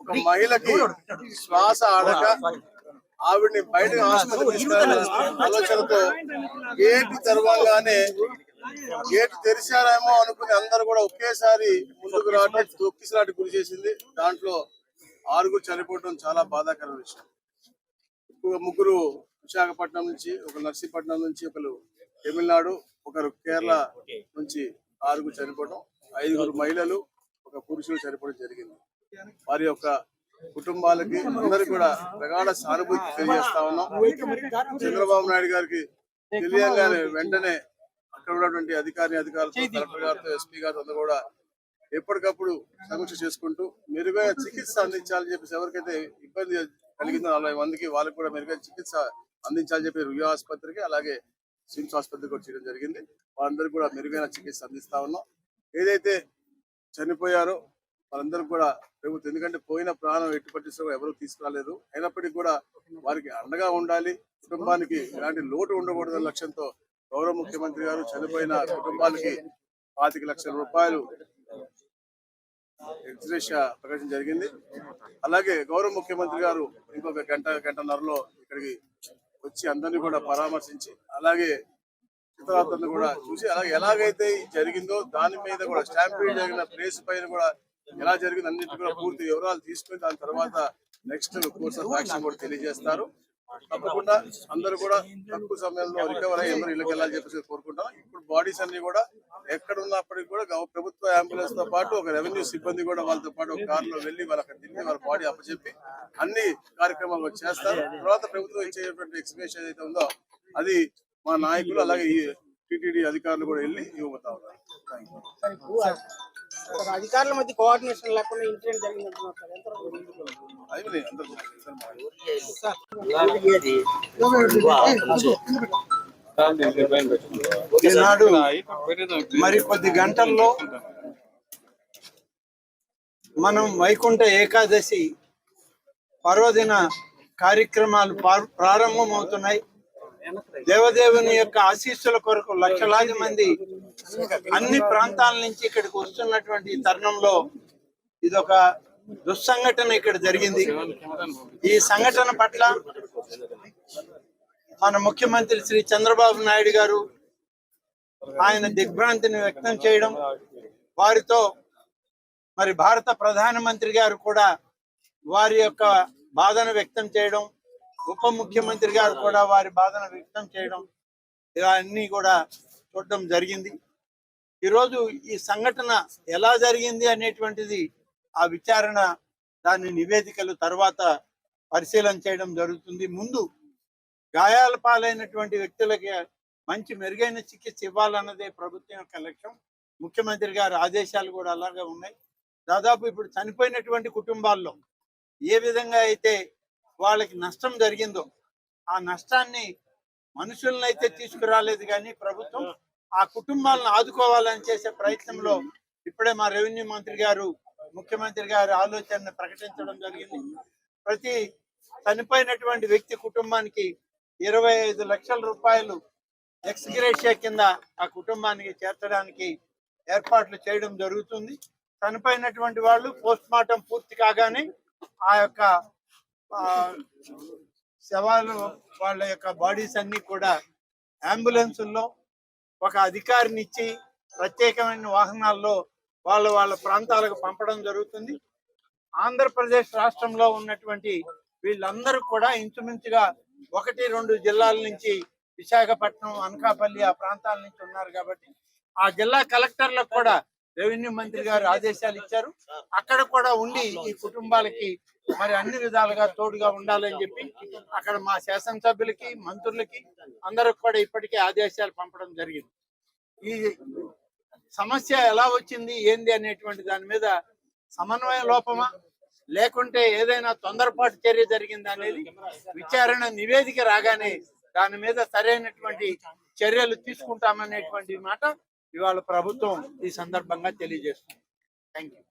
ఒక మహిళకి శ్వాస ఆడక ఆవిడ్ని తీసుకెళ్ళాలనే ఆలోచనతో గేట్ తెరవగానే గేట్ తెరిచారేమో అనుకుని అందరూ కూడా ఒకేసారి ముందుకు రావడం తొక్కిసలాట గురి చేసింది. దాంట్లో ఆరుగురు చనిపోవడం చాలా బాధాకర విషయం. ముగ్గురు విశాఖపట్నం నుంచి ఒక నర్సీపట్నం నుంచి ఒకరు తమిళనాడు ఒకరు కేరళ నుంచి ఆరుగురు చనిపోవడం ఐదుగురు మహిళలు ఒక పురుషులు చనిపోవడం జరిగింది. వారి యొక్క కుటుంబాలకి అందరికి కూడా ప్రగాఢ సానుభూతి తెలియజేస్తా ఉన్నాం. చంద్రబాబు నాయుడు గారికి తెలియగానే వెంటనే అక్కడ ఉన్నటువంటి అధికారి అధికారులతో కలెక్టర్ గారితో ఎస్పీ గారితో అందరూ కూడా ఎప్పటికప్పుడు సమీక్ష చేసుకుంటూ మెరుగైన చికిత్స అందించాలని చెప్పేసి ఎవరికైతే ఇబ్బంది కలిగిందో నలభై మందికి వాళ్ళకి కూడా మెరుగైన చికిత్స అందించాలని చెప్పి రుయా ఆసుపత్రికి అలాగే సిమ్స్ ఆసుపత్రికి కూడా చేయడం జరిగింది. వాళ్ళందరికీ కూడా మెరుగైన చికిత్స అందిస్తా ఉన్నాం. ఏదైతే చనిపోయారో వాళ్ళందరూ కూడా ప్రభుత్వం ఎందుకంటే పోయిన ప్రాణం ఎట్టి పట్టించడం ఎవరు తీసుకురాలేదు. అయినప్పటికీ కూడా వారికి అండగా ఉండాలి. కుటుంబానికి ఎలాంటి లోటు ఉండకూడదనే లక్ష్యంతో గౌరవ ముఖ్యమంత్రి గారు చనిపోయిన కుటుంబాలకి పాతిక లక్షల రూపాయలు ఎక్స్రేష ప్రకటన జరిగింది. అలాగే గౌరవ ముఖ్యమంత్రి గారు ఇంకొక గంట గంటన్నరలో ఇక్కడికి వచ్చి అందరినీ కూడా పరామర్శించి అలాగే చిత్రాలను కూడా చూసి అలాగే ఎలాగైతే జరిగిందో దాని మీద కూడా స్టాంపీడ్ జరిగిన ప్లేస్ పైన కూడా ఎలా జరిగింది అన్నింటి కూడా పూర్తి వివరాలు తీసుకుని దాని తర్వాత నెక్స్ట్ కోర్స్ ఆఫ్ యాక్షన్ కూడా తెలియజేస్తారు. తప్పకుండా అందరూ కూడా తక్కువ సమయంలో రికవర్ అయ్యి అందరూ ఇళ్ళకి వెళ్ళాలని చెప్పేసి కోరుకుంటాం ఇప్పుడు బాడీస్ అన్ని కూడా ఎక్కడ ఉన్నప్పటికీ కూడా ప్రభుత్వ అంబులెన్స్తో పాటు ఒక రెవెన్యూ సిబ్బంది కూడా వాళ్ళతో పాటు ఒక కారులో వెళ్ళి వాళ్ళ అక్కడ దిగి వాళ్ళ బాడీ అప్పచెప్పి అన్ని కార్యక్రమాలు చేస్తారు. తర్వాత ప్రభుత్వం ఇచ్చేటువంటి ఎక్స్ప్లెనేషన్ ఏదైతే ఉందో అది మా నాయకులు అలాగే టీటీడీ అధికారులు కూడా వెళ్ళి ఇవ్వబోతా ఉన్నారు. అధికారుల మధ్య కోఆర్డినేషన్ లేకుండా ఇన్సిడెంట్ జరిగింది ఈనాడు మరి కొద్ది గంటల్లో మనం వైకుంఠ ఏకాదశి పర్వదిన కార్యక్రమాలు ప్రారంభమవుతున్నాయి. దేవదేవుని యొక్క ఆశీస్సుల కొరకు లక్షలాది మంది అన్ని ప్రాంతాల నుంచి ఇక్కడికి వస్తున్నటువంటి తరుణంలో ఇదొక దుస్సంఘటన ఇక్కడ జరిగింది. ఈ సంఘటన పట్ల మన ముఖ్యమంత్రి శ్రీ చంద్రబాబు నాయుడు గారు ఆయన దిగ్భ్రాంతిని వ్యక్తం చేయడం వారితో మరి భారత ప్రధానమంత్రి గారు కూడా వారి యొక్క బాధను వ్యక్తం చేయడం ఉప ముఖ్యమంత్రి గారు కూడా వారి బాధను వ్యక్తం చేయడం ఇవన్నీ కూడా చూడడం జరిగింది. ఈరోజు ఈ సంఘటన ఎలా జరిగింది అనేటువంటిది ఆ విచారణ దాని నివేదికలు తర్వాత పరిశీలన చేయడం జరుగుతుంది. ముందు గాయాల పాలైనటువంటి వ్యక్తులకి మంచి మెరుగైన చికిత్స ఇవ్వాలన్నదే ప్రభుత్వం యొక్క లక్ష్యం. ముఖ్యమంత్రి గారి ఆదేశాలు కూడా అలాగే ఉన్నాయి. దాదాపు ఇప్పుడు చనిపోయినటువంటి కుటుంబాల్లో ఏ విధంగా అయితే వాళ్ళకి నష్టం జరిగిందో ఆ నష్టాన్ని మనుషులను అయితే తీసుకురాలేదు కానీ ప్రభుత్వం ఆ కుటుంబాలను ఆదుకోవాలని చేసే ప్రయత్నంలో ఇప్పుడే మా రెవెన్యూ మంత్రి గారు ముఖ్యమంత్రి గారి ఆలోచనను ప్రకటించడం జరిగింది. ప్రతి చనిపోయినటువంటి వ్యక్తి కుటుంబానికి ఇరవై ఐదు లక్షల రూపాయలు ఎక్స్గ్రేషియా కింద ఆ కుటుంబానికి చేర్చడానికి ఏర్పాట్లు చేయడం జరుగుతుంది. చనిపోయినటువంటి వాళ్ళు పోస్ట్ మార్టం పూర్తి కాగానే ఆ యొక్క ఆ, శవాలు వాళ్ళ యొక్క బాడీస్ అన్ని కూడా అంబులెన్సుల్లో ఒక అధికారిని ఇచ్చి ప్రత్యేకమైన వాహనాల్లో వాళ్ళ వాళ్ళ ప్రాంతాలకు పంపడం జరుగుతుంది. ఆంధ్రప్రదేశ్ రాష్ట్రంలో ఉన్నటువంటి వీళ్ళందరూ కూడా ఇంచుమించుగా ఒకటి రెండు జిల్లాల నుంచి విశాఖపట్నం అనకాపల్లి ఆ ప్రాంతాల నుంచి ఉన్నారు కాబట్టి ఆ జిల్లా కలెక్టర్లకు కూడా రెవెన్యూ మంత్రి గారు ఆదేశాలు ఇచ్చారు. అక్కడ కూడా ఉండి ఈ కుటుంబాలకి మరి అన్ని విధాలుగా తోడుగా ఉండాలని చెప్పి అక్కడ మా శాసనసభ్యులకి మంత్రులకి అందరికి కూడా ఇప్పటికే ఆదేశాలు పంపడం జరిగింది. ఈ సమస్య ఎలా వచ్చింది ఏంది అనేటువంటి దాని మీద సమన్వయ లోపమా లేకుంటే ఏదైనా తొందరపాటు చర్య జరిగిందా అనేది విచారణ నివేదిక రాగానే దాని మీద సరైనటువంటి చర్యలు తీసుకుంటామనేటువంటి మాట ఇవాళ ప్రభుత్వం ఈ సందర్భంగా తెలియజేస్తుంది. Thank you